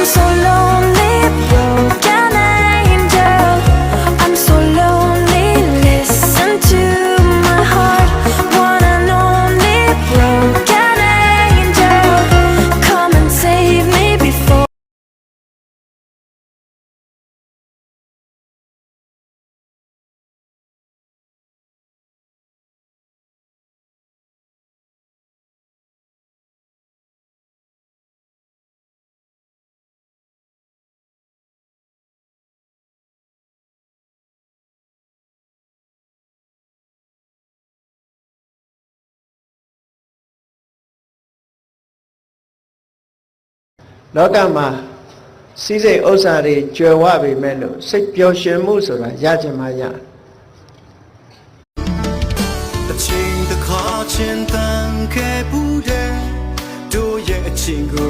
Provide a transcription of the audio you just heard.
so solo လောကမှာစီးစိမ်ဥစ္စာတွေကြွယ်ဝပေမဲ့လို့စိတ်ပျော်ရွှင်မှုဆိုတာရချင်မှရအချင်းတစ်ခါချင်းတန်ခဲ့ဘူးတဲ့တို့ရဲ့အချင်းကိုလေ